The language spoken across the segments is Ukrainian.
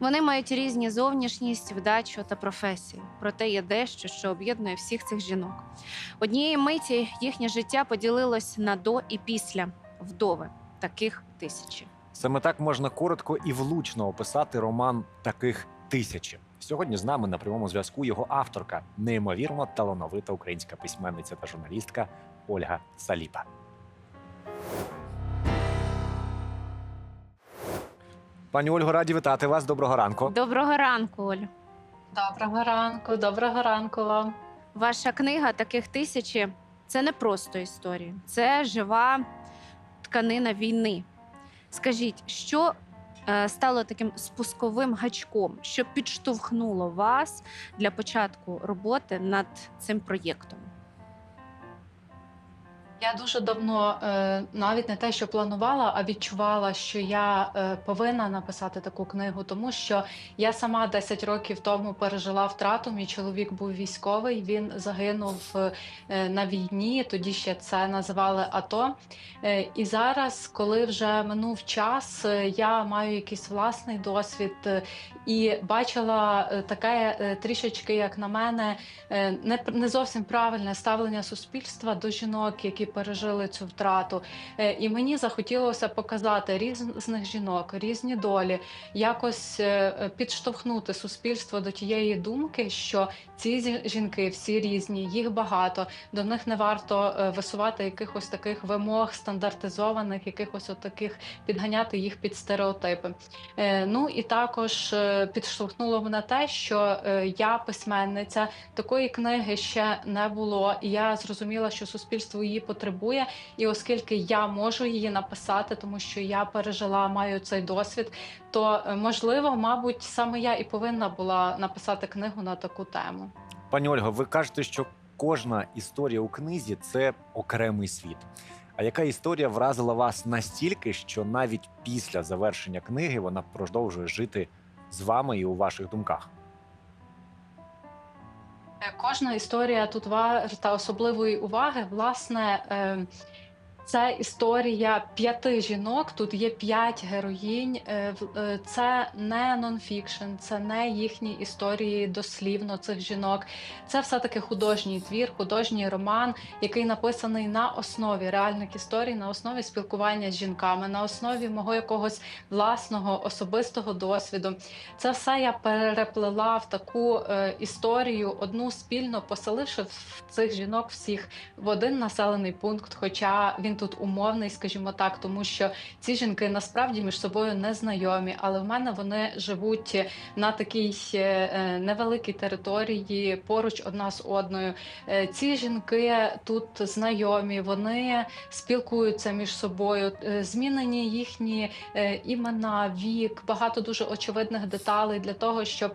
Вони мають різні зовнішність, вдачу та професію. Проте є дещо, що об'єднує всіх цих жінок. Однієї миті їхнє життя поділилось на до і після вдови. Таких тисячі. Саме так можна коротко і влучно описати роман таких тисячі. Сьогодні з нами на прямому зв'язку його авторка, неймовірно талановита українська письменниця та журналістка Ольга Саліпа. Пані Ольго, раді вітати вас. Доброго ранку. Доброго ранку, Оль. Доброго ранку, доброго ранку вам. Ваша книга таких тисячі це не просто історія, це жива тканина війни. Скажіть, що е, стало таким спусковим гачком, що підштовхнуло вас для початку роботи над цим проєктом? Я дуже давно е, навіть не те, що планувала, а відчувала, що я е, повинна написати таку книгу, тому що я сама 10 років тому пережила втрату. Мій чоловік був військовий. Він загинув е, на війні. Тоді ще це називали АТО. І зараз, коли вже минув час, я маю якийсь власний досвід і бачила таке трішечки, як на мене, не, не зовсім правильне ставлення суспільства до жінок, які пережили цю втрату. Е, І мені захотілося показати різних жінок, різні долі, якось е, підштовхнути суспільство до тієї думки, що ці жінки всі різні, їх багато. До них не варто е, висувати якихось таких вимог стандартизованих, якихось таких підганяти їх під стереотипи. Ну і також підштовхнуло мене те, що я письменниця, такої книги ще не було, і я зрозуміла, що суспільство її потребує. І оскільки я можу її написати, тому що я пережила, маю цей досвід, то е, можливо, мабуть, саме я і повинна була написати книгу на таку тему. Пані Ольго, ви кажете, що кожна історія у книзі це окремий світ. А яка історія вразила вас настільки, що навіть після завершення книги вона продовжує жити з вами і у ваших думках? Е, Кожна історія тут варта особливої уваги. Власне, е, це історія п'яти жінок. Тут є п'ять героїнь. Е, е, Це не нонфікшн, це не їхні історії дослівно цих жінок. Це все-таки художній твір, художній роман, який написаний на основі реальних історій, на основі спілкування з жінками, на основі мого якогось власного особистого досвіду. Це все я переплела в таку е, історію, одну спільно поселивши цих жінок всіх в один населений пункт. Хоча він тут умовний, скажімо так, тому що ці жінки насправді між собою не знайомі, але в мене вони живуть на такій е, невеликій території поруч одна з одною. Е, Ці жінки тут знайомі, вони спілкуються між собою, е, змінені їхні імена, вік, багато дуже очевидних деталей для того, щоб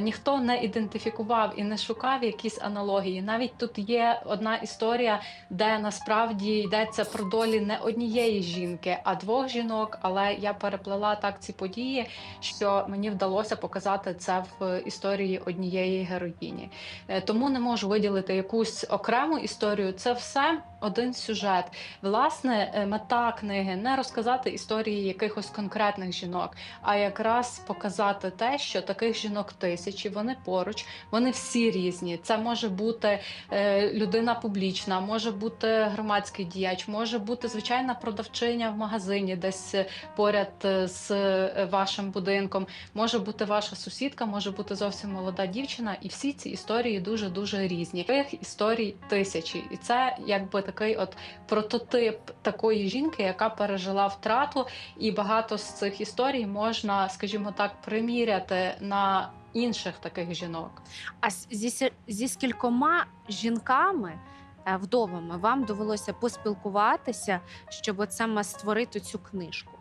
ніхто не ідентифікував і не шукав якісь аналогії. Навіть тут є одна історія, де насправді йдеться про долі не однієї жінки, а двох жінок. Але я переплела так ці події, що мені вдалося показати це в історії однієї героїні. Е, Тому не можу виділити якусь окрему історію. Це все один сюжет. Власне, е, мета книги не розказати історії якихось конкретних жінок, а якраз показати те, що таких жінок тисячі, вони поруч, вони всі різні. Це може бути е, людина публічна, може бути громадський діяч, може бути звичайна продавчиня в магазині, десь е, поряд е, з е, вашим будинком, може бути ваша сусідка, може бути зовсім молода дівчина, і всі ці історії дуже дуже різні. Таких історій тисячі, і це якби такий от прототип такої жінки, яка пережила втрату, і багато з цих історій можна, скажімо так, приміряти на інших таких жінок. А зі, зі скількома жінками, вдовами, вам довелося поспілкуватися, щоб от саме створити цю книжку?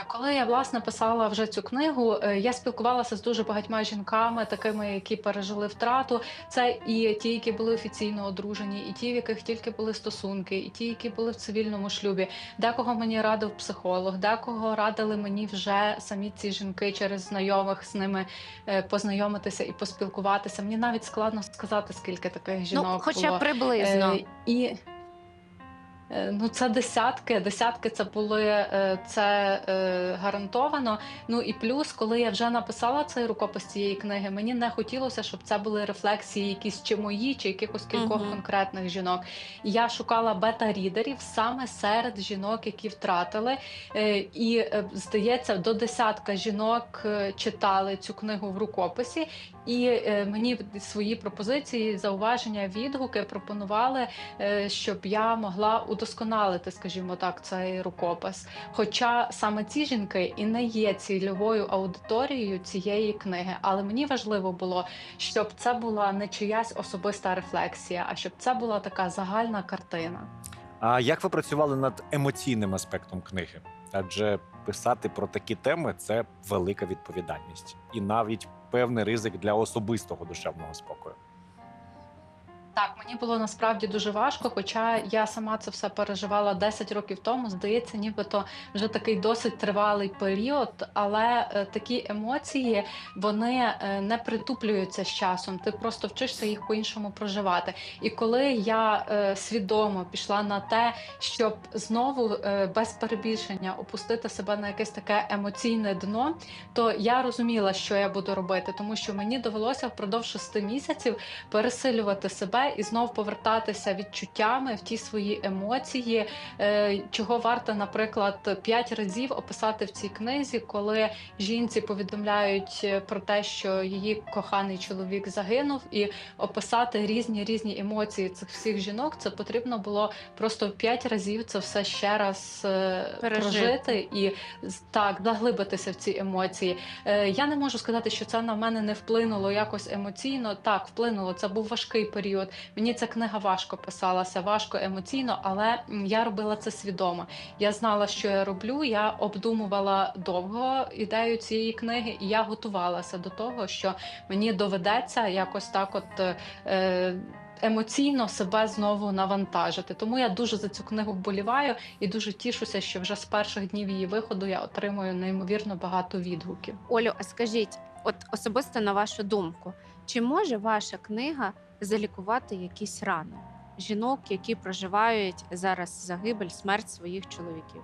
Е, Коли я власне писала вже цю книгу, е, я спілкувалася з дуже багатьма жінками, такими, які пережили втрату. Це і ті, які були офіційно одружені, і ті, в яких тільки були стосунки, і ті, які були в цивільному шлюбі. Декого мені радив психолог, декого радили мені вже самі ці жінки через знайомих з ними е, познайомитися і поспілкуватися. Мені навіть складно сказати, скільки таких жінок ну, хоча було. приблизно. І Ну, це десятки. Десятки це були е, це е, гарантовано. Ну і плюс, коли я вже написала цей рукопис цієї книги, мені не хотілося, щоб це були рефлексії, якісь чи мої, чи якихось кількох Мгм. конкретних жінок. І я шукала бета-рідерів саме серед жінок, які втратили. Е, І е, здається, до десятка жінок е, читали цю книгу в рукописі, і е, мені свої пропозиції, зауваження, відгуки пропонували, е, щоб я могла удосконалити, скажімо так, цей рукопис. Хоча саме ці жінки і не є цільовою аудиторією цієї книги, але мені важливо було, щоб це була не чиясь особиста рефлексія, а щоб це була така загальна картина. А як ви працювали над емоційним аспектом книги? Адже писати про такі теми це велика відповідальність і навіть певний ризик для особистого душевного спокою. Так, мені було насправді дуже важко, хоча я сама це все переживала 10 років тому. Здається, нібито вже такий досить тривалий період, але е, такі емоції вони е, не притуплюються з часом. Ти просто вчишся їх по-іншому проживати. І коли я е, свідомо пішла на те, щоб знову без перебільшення опустити себе на якесь таке емоційне дно, то я розуміла, що я буду робити, тому що мені довелося впродовж шести місяців пересилювати себе і знов повертатися відчуттями в ті свої емоції, е, чого варто, наприклад, п'ять разів описати в цій книзі, коли жінці повідомляють е, про те, що її коханий чоловік загинув, і описати різні різні емоції цих всіх жінок. Це потрібно було просто п'ять разів це все ще раз е, Пережити. прожити і так заглибитися в ці емоції. Я не можу сказати, що це на мене не вплинуло якось емоційно. Так, вплинуло. Це був важкий період. Мені ця книга важко писалася, важко емоційно, але я робила це свідомо. Я знала, що я роблю. Я обдумувала довго ідею цієї книги, і я готувалася до того, що мені доведеться якось так, от. Е, Емоційно себе знову навантажити, тому я дуже за цю книгу вболіваю і дуже тішуся, що вже з перших днів її виходу я отримую неймовірно багато відгуків. Олю, а скажіть, от особисто на вашу думку, чи може ваша книга залікувати якісь рани жінок, які проживають зараз загибель, смерть своїх чоловіків?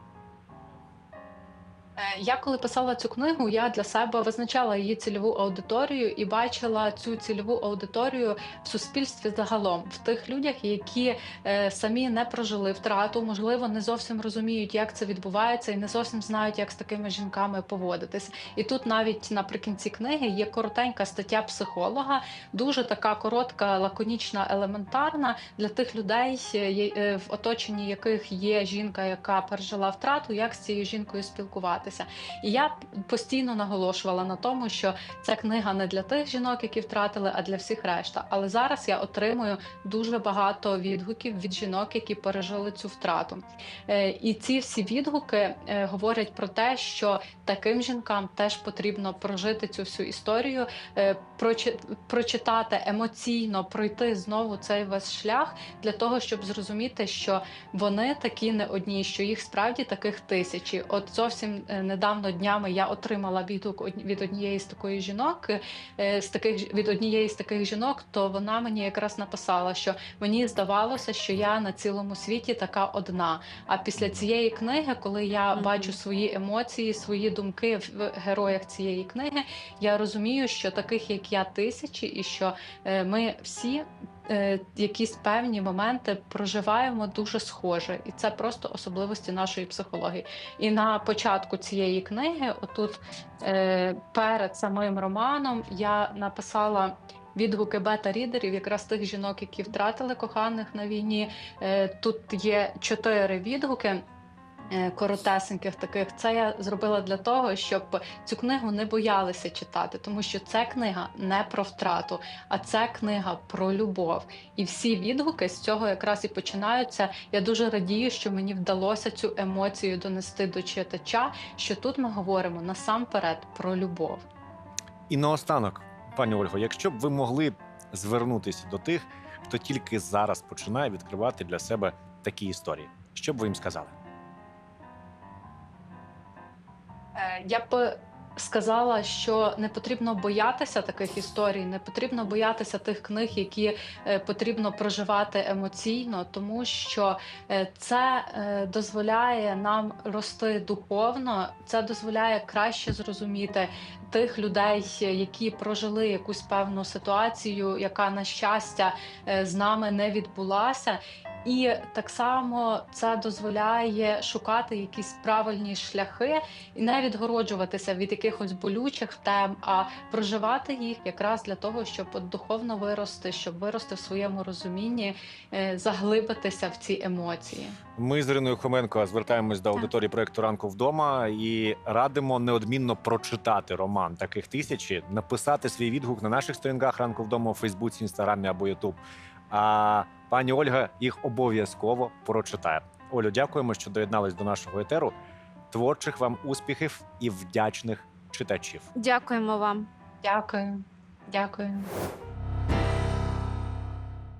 Е, Я коли писала цю книгу, я для себе визначала її цільову аудиторію і бачила цю цільову аудиторію в суспільстві загалом, в тих людях, які е, самі не прожили втрату, можливо, не зовсім розуміють, як це відбувається, і не зовсім знають, як з такими жінками поводитися. І тут навіть наприкінці книги є коротенька стаття психолога, дуже така коротка, лаконічна, елементарна для тих людей, е, в оточенні яких є жінка, яка пережила втрату, як з цією жінкою спілкуватися. І я постійно наголошувала на тому, що ця книга не для тих жінок, які втратили, а для всіх решта. Але зараз я отримую дуже багато відгуків від жінок, які пережили цю втрату. Е, І ці всі відгуки е, говорять про те, що таким жінкам теж потрібно прожити цю всю історію, е, прочи- прочитати емоційно, пройти знову цей весь шлях для того, щоб зрозуміти, що вони такі не одні, що їх справді таких тисячі. От зовсім недавно днями я отримала відгук від однієї з такої жінок, е, з таких від однієї з таких жінок, то вона мені якраз написала, що мені здавалося, що я на цілому світі така одна. А після цієї книги, коли я Мгм. бачу свої емоції, свої думки в героях цієї книги, я розумію, що таких як я тисячі, і що е, ми всі. Е, Якісь певні моменти проживаємо дуже схоже, і це просто особливості нашої психології. І на початку цієї книги, отут е, перед самим романом, я написала відгуки бета-рідерів, якраз тих жінок, які втратили коханих на війні. Е, тут є чотири відгуки. Е, Коротесеньких таких це я зробила для того, щоб цю книгу не боялися читати, тому що це книга не про втрату, а це книга про любов. І всі відгуки з цього якраз і починаються. Я дуже радію, що мені вдалося цю емоцію донести до читача. Що тут ми говоримо насамперед про любов. І наостанок, пані Ольго, якщо б ви могли звернутися до тих, хто тільки зараз починає відкривати для себе такі історії, що б ви їм сказали? Я б сказала, що не потрібно боятися таких історій, не потрібно боятися тих книг, які е, потрібно проживати емоційно, тому що е, це е, дозволяє нам рости духовно, це дозволяє краще зрозуміти тих людей, які прожили якусь певну ситуацію, яка на щастя е, з нами не відбулася. І так само це дозволяє шукати якісь правильні шляхи і не відгороджуватися від якихось болючих тем, а проживати їх якраз для того, щоб духовно вирости, щоб вирости в своєму розумінні, е, заглибитися в ці емоції. Ми з Іриною Хоменко звертаємось до аудиторії проекту ранку вдома і радимо неодмінно прочитати роман таких тисячі, написати свій відгук на наших сторінках ранку вдома у Фейсбуці, Інстаграмі або Ютуб. А пані Ольга їх обов'язково прочитає. Олю, дякуємо, що доєднались до нашого етеру. Творчих вам успіхів і вдячних читачів. Дякуємо вам. Дякую, дякую.